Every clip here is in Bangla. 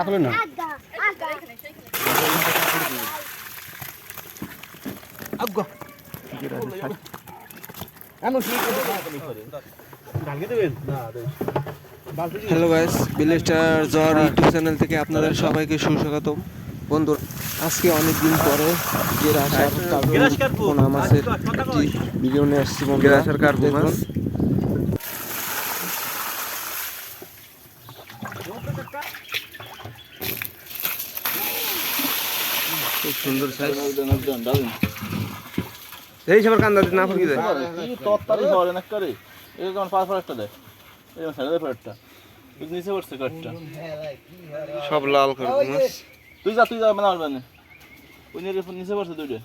আসলে না? হ্যালো গাইস বিলেস্টার জ্বর ইউটিউব চ্যানেল থেকে আপনাদের সবাইকে সুস্বাগতম। বন্ধু আজকে অনেক দিন পরে যে আসার কোন মাছের ভিডিও নিয়ে আসছি বন্ধুরা গেরাসার কার্পু দেখুন। মাছ। খুব সুন্দর সাইজ। এই সবার কান্দা না ফুকি দেয়। তত্তারি ধরে না করে এই পাঁচ দেয়। এই সাড়ে নিচে পড়ছে সব লাল মাছ তুই যা তুই যা মানে আসবে না ওই নিয়ে নিচে পড়ছে দুইটা।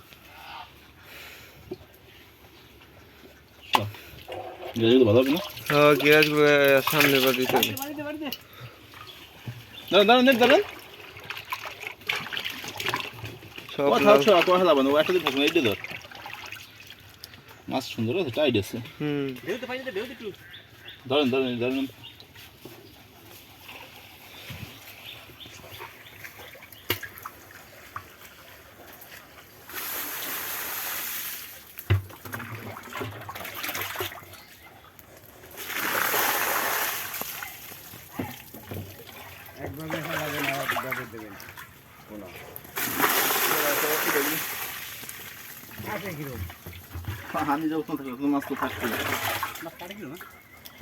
হ্যাঁ সামনে বা দিতে দাঁড়ান দাঁড়ান নেট দাঁড়ান। কথা হচ্ছে কথা লাভ না ও একটা দিন থাকবে এইটা ধর মাছ সুন্দর আছে টাইট আছে। হুম। ধরেন ধরেন ধরেন। একভাবে আর একভাবে দেবেন কোন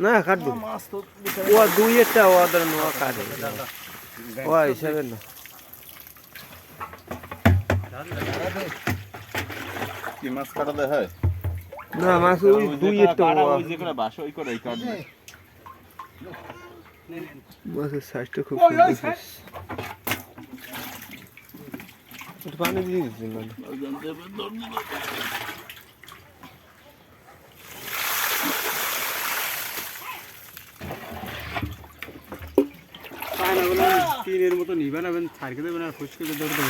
না কাটবো মাছ ও দুই একটা ও আদার নোয়া কাটে ও হিসাবে না কি মাছ কাটা হয় না মাছ ওই দুই একটা ওই যে করে বাসা ওই করে কাট মাছের সাইজটা খুব সুন্দর। একটু পানি দিয়ে দিচ্ছি মানে পায়না মতো নিবে না ছাড়কে দেবেন আর ফুসকে দিয়ে দৌড়তে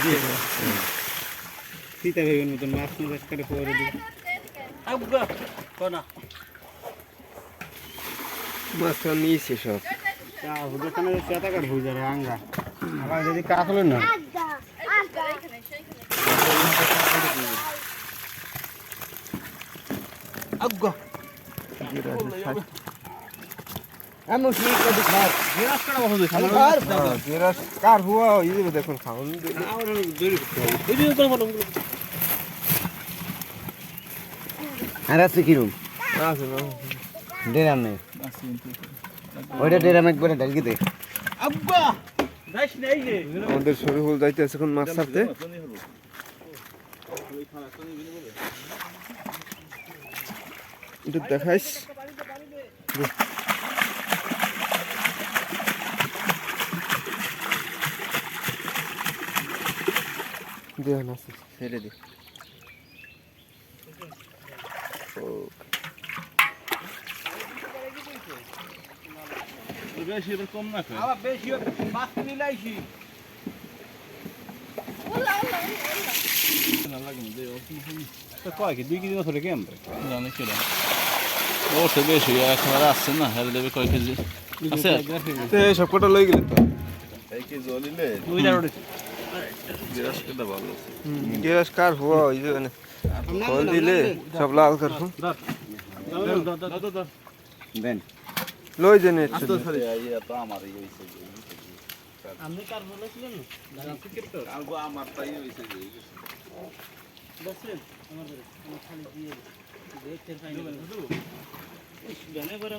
সীতা বেগুন মতন মাছ মাছ করে পরে দিই আজ্ঞা নিয়েছে সব আঙ্গা আবার যদি কাজ হলো না কি দেখুন আর আছে কিরম আছে না ডেরাম ওইটা ডেরাম একবারে ঢালকে দে। আব্বা আমাদের শরীফুল যাইতে আছে এখন মাছ ছাড়তে। একটু দেখাইস। দেখান আছে ছেড়ে দে। বেশি এবার কম না খায় আবার বেশি মাছ মিলাইছি না লাগে না যে তো কয় কি দুই কেজি ধরে কেমন জানি কেডা? ও সে বেশি এখন আর আসছে না হেলে দেবে কয় কেজি। আছে? সব কটা লই গেলে তো? এই কি জলিলে দুই দাঁড়ো বিরাট কেটা ভালো গেরাস কার হুয়া ওই যে মানে কল দিলে সব লাল কার দেন। লই যে হইছে আপনি কার বলেছিলেন আমার তাই হইছে বসেন আমার আমার খালি দিয়ে দেখতে পাই না। জানে পরে